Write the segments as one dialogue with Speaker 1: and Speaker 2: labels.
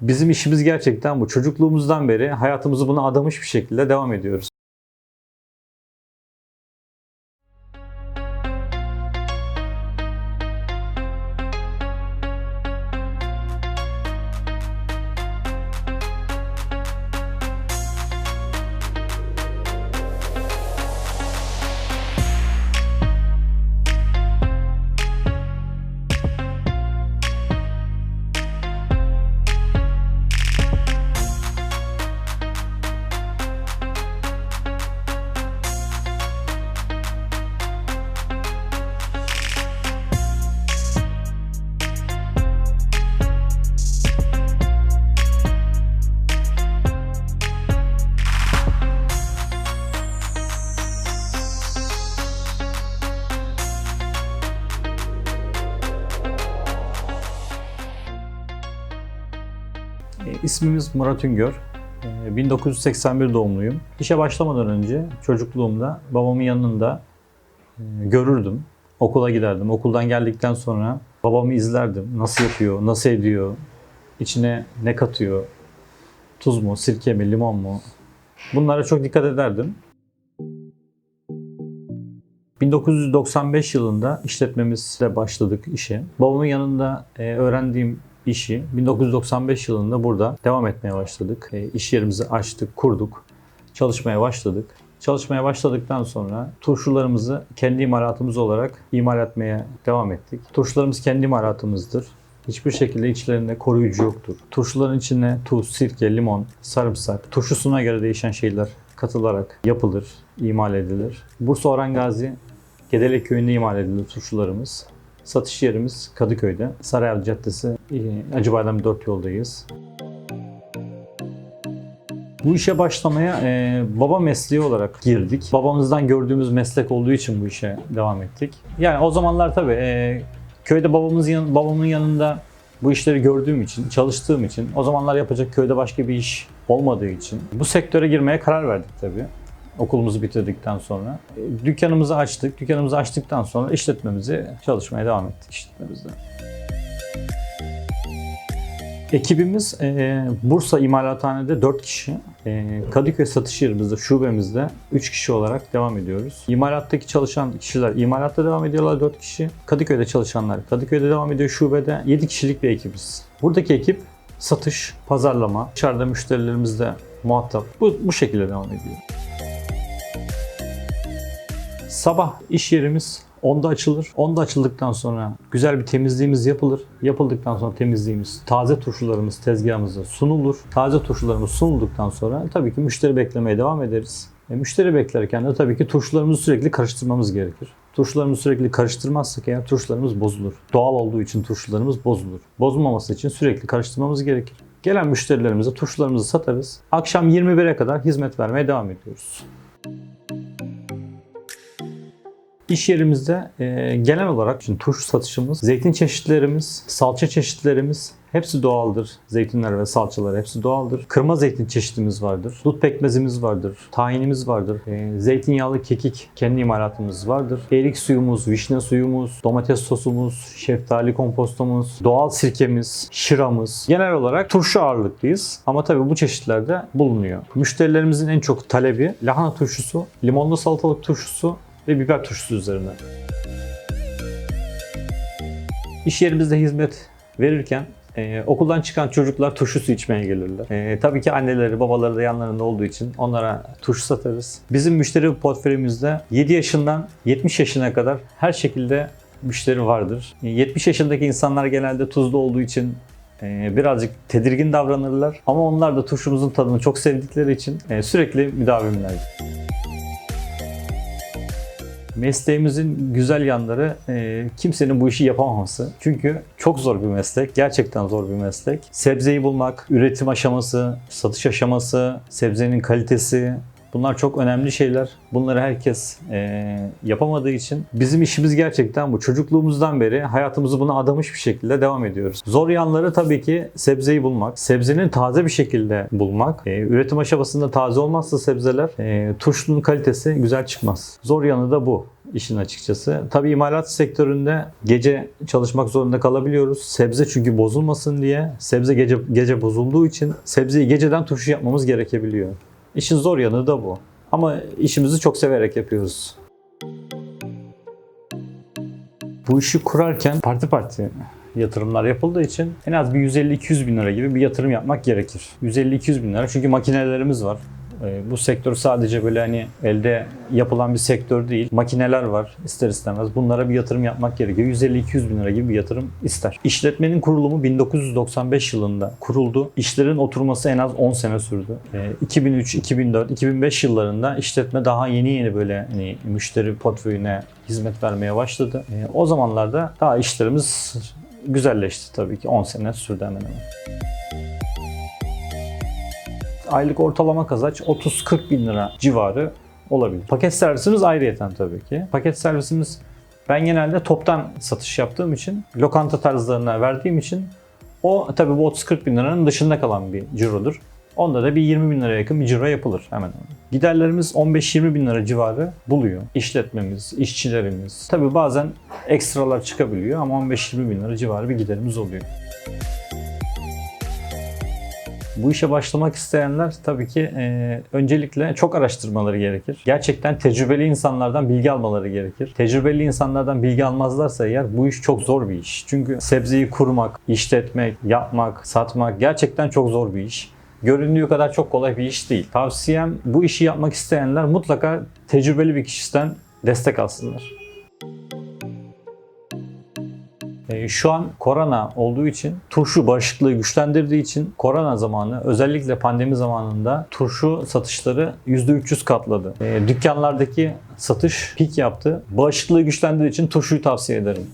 Speaker 1: Bizim işimiz gerçekten bu. Çocukluğumuzdan beri hayatımızı buna adamış bir şekilde devam ediyoruz. İsmimiz Murat Üngör. E, 1981 doğumluyum. İşe başlamadan önce çocukluğumda babamın yanında e, görürdüm. Okula giderdim. Okuldan geldikten sonra babamı izlerdim. Nasıl yapıyor, nasıl ediyor, içine ne katıyor, tuz mu, sirke mi, limon mu? Bunlara çok dikkat ederdim. 1995 yılında işletmemizle başladık işe. Babamın yanında e, öğrendiğim işi 1995 yılında burada devam etmeye başladık. E, iş yerimizi açtık, kurduk. Çalışmaya başladık. Çalışmaya başladıktan sonra turşularımızı kendi imalatımız olarak imal etmeye devam ettik. Turşularımız kendi imalatımızdır. Hiçbir şekilde içlerinde koruyucu yoktur. Turşuların içine tuz, sirke, limon, sarımsak, turşusuna göre değişen şeyler katılarak yapılır, imal edilir. Bursa Orhan Gazi Gedele Köyü'nde imal edilir turşularımız. Satış yerimiz Kadıköy'de. Saraylı Caddesi, e, Acıbadem 4 yoldayız. Bu işe başlamaya e, baba mesleği olarak girdik. Babamızdan gördüğümüz meslek olduğu için bu işe devam ettik. Yani o zamanlar tabii e, köyde babamızın yan, babamın yanında bu işleri gördüğüm için, çalıştığım için, o zamanlar yapacak köyde başka bir iş olmadığı için bu sektöre girmeye karar verdik tabii. Okulumuzu bitirdikten sonra. E, dükkanımızı açtık. Dükkanımızı açtıktan sonra işletmemizi çalışmaya devam ettik işletmemizde. Ekibimiz e, Bursa İmalathane'de 4 kişi, e, Kadıköy satış yerimizde, şubemizde 3 kişi olarak devam ediyoruz. İmalattaki çalışan kişiler imalatta devam ediyorlar 4 kişi. Kadıköy'de çalışanlar Kadıköy'de devam ediyor, şubede 7 kişilik bir ekibiz. Buradaki ekip satış, pazarlama, dışarıda müşterilerimizle muhatap. Bu, bu şekilde devam ediyor. Sabah iş yerimiz 10'da açılır. 10'da açıldıktan sonra güzel bir temizliğimiz yapılır. Yapıldıktan sonra temizliğimiz, taze turşularımız tezgahımıza sunulur. Taze turşularımız sunulduktan sonra tabii ki müşteri beklemeye devam ederiz. E, müşteri beklerken de tabii ki turşularımızı sürekli karıştırmamız gerekir. Turşularımızı sürekli karıştırmazsak eğer turşularımız bozulur. Doğal olduğu için turşularımız bozulur. Bozulmaması için sürekli karıştırmamız gerekir. Gelen müşterilerimize turşularımızı satarız. Akşam 21'e kadar hizmet vermeye devam ediyoruz. İş yerimizde e, genel olarak şimdi turşu satışımız, zeytin çeşitlerimiz, salça çeşitlerimiz hepsi doğaldır. Zeytinler ve salçalar hepsi doğaldır. Kırma zeytin çeşitimiz vardır. Dut pekmezimiz vardır. Tahinimiz vardır. E, zeytinyağlı kekik kendi imalatımız vardır. Erik suyumuz, vişne suyumuz, domates sosumuz, şeftali kompostomuz, doğal sirkemiz, şıramız. Genel olarak turşu ağırlıklıyız. Ama tabii bu çeşitlerde bulunuyor. Müşterilerimizin en çok talebi lahana turşusu, limonlu salatalık turşusu ve biber turşusu üzerine. İş yerimizde hizmet verirken e, okuldan çıkan çocuklar turşu su içmeye gelirler. E, tabii ki anneleri, babaları da yanlarında olduğu için onlara turşu satarız. Bizim müşteri portföyümüzde 7 yaşından 70 yaşına kadar her şekilde müşteri vardır. E, 70 yaşındaki insanlar genelde tuzlu olduğu için e, birazcık tedirgin davranırlar. Ama onlar da turşumuzun tadını çok sevdikleri için e, sürekli müdavimler. Mesleğimizin güzel yanları e, kimsenin bu işi yapamaması. Çünkü çok zor bir meslek. Gerçekten zor bir meslek. Sebzeyi bulmak, üretim aşaması, satış aşaması, sebzenin kalitesi, Bunlar çok önemli şeyler. Bunları herkes e, yapamadığı için bizim işimiz gerçekten bu. Çocukluğumuzdan beri hayatımızı buna adamış bir şekilde devam ediyoruz. Zor yanları tabii ki sebzeyi bulmak. Sebzenin taze bir şekilde bulmak. E, üretim aşamasında taze olmazsa sebzeler e, turşunun kalitesi güzel çıkmaz. Zor yanı da bu işin açıkçası. Tabii imalat sektöründe gece çalışmak zorunda kalabiliyoruz. Sebze çünkü bozulmasın diye. Sebze gece gece bozulduğu için sebzeyi geceden turşu yapmamız gerekebiliyor. İşin zor yanı da bu. Ama işimizi çok severek yapıyoruz. Bu işi kurarken parti parti yatırımlar yapıldığı için en az bir 150-200 bin lira gibi bir yatırım yapmak gerekir. 150-200 bin lira çünkü makinelerimiz var. Ee, Bu sektör sadece böyle hani elde yapılan bir sektör değil. Makineler var ister istemez. Bunlara bir yatırım yapmak gerekiyor. 150-200 bin lira gibi bir yatırım ister. İşletmenin kurulumu 1995 yılında kuruldu. İşlerin oturması en az 10 sene sürdü. Ee, 2003, 2004, 2005 yıllarında işletme daha yeni yeni böyle hani müşteri portföyüne hizmet vermeye başladı. Ee, O zamanlarda daha işlerimiz güzelleşti tabii ki. 10 sene sürdü hemen hemen aylık ortalama kazanç 30-40 bin lira civarı olabilir. Paket servisimiz ayrıyeten tabii ki. Paket servisimiz ben genelde toptan satış yaptığım için, lokanta tarzlarına verdiğim için o tabii bu 30-40 bin liranın dışında kalan bir cirodur. Onda da bir 20 bin liraya yakın bir ciro yapılır hemen hemen. Giderlerimiz 15-20 bin lira civarı buluyor. İşletmemiz, işçilerimiz. Tabii bazen ekstralar çıkabiliyor ama 15-20 bin lira civarı bir giderimiz oluyor. Bu işe başlamak isteyenler tabii ki e, öncelikle çok araştırmaları gerekir. Gerçekten tecrübeli insanlardan bilgi almaları gerekir. Tecrübeli insanlardan bilgi almazlarsa eğer bu iş çok zor bir iş. Çünkü sebzeyi kurmak, işletmek, yapmak, satmak gerçekten çok zor bir iş. Göründüğü kadar çok kolay bir iş değil. Tavsiyem bu işi yapmak isteyenler mutlaka tecrübeli bir kişiden destek alsınlar. Şu an korona olduğu için turşu bağışıklığı güçlendirdiği için korona zamanı özellikle pandemi zamanında turşu satışları %300 katladı. E, Dükkanlardaki satış pik yaptı. Bağışıklığı güçlendirdiği için turşuyu tavsiye ederim.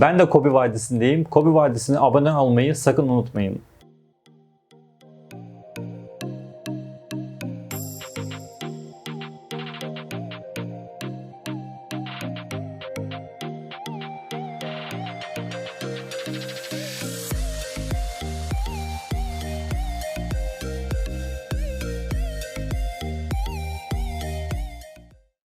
Speaker 1: Ben de Kobi Vadisi'ndeyim. Kobi Vadisi'ne abone olmayı sakın unutmayın.